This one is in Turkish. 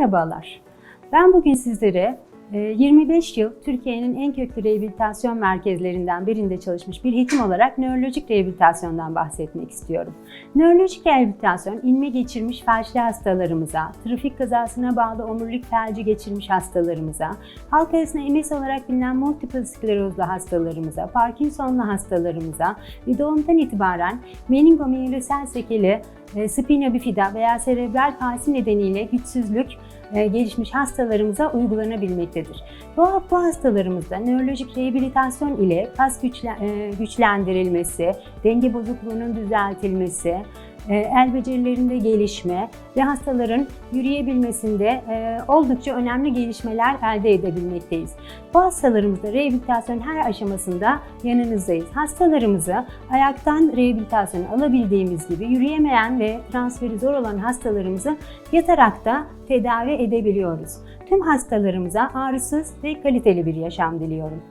Merhabalar. Ben bugün sizlere e, 25 yıl Türkiye'nin en köklü rehabilitasyon merkezlerinden birinde çalışmış bir hekim olarak nörolojik rehabilitasyondan bahsetmek istiyorum. Nörolojik rehabilitasyon, inme geçirmiş felçli hastalarımıza, trafik kazasına bağlı omurilik felci geçirmiş hastalarımıza, halk arasında MS olarak bilinen multiple sklerozlu hastalarımıza, Parkinsonlu hastalarımıza ve doğumdan itibaren meningomiyelosel sekeli e, spina bifida veya serebral palsi nedeniyle güçsüzlük e, gelişmiş hastalarımıza uygulanabilmektedir. Bu, bu hastalarımızda nörolojik rehabilitasyon ile kas e, güçlendirilmesi, denge bozukluğunun düzeltilmesi, e, el becerilerinde gelişme ve hastaların yürüyebilmesinde e, oldukça önemli gelişmeler elde edebilmekteyiz. Bu hastalarımızda rehabilitasyon her aşamasında yanınızdayız. Hastalarımızı ayaktan rehabilitasyon alabildiğimiz gibi yürüyemeyen ve transferi zor olan hastalarımızı yatarak da tedavi edebiliyoruz. Tüm hastalarımıza ağrısız ve kaliteli bir yaşam diliyorum.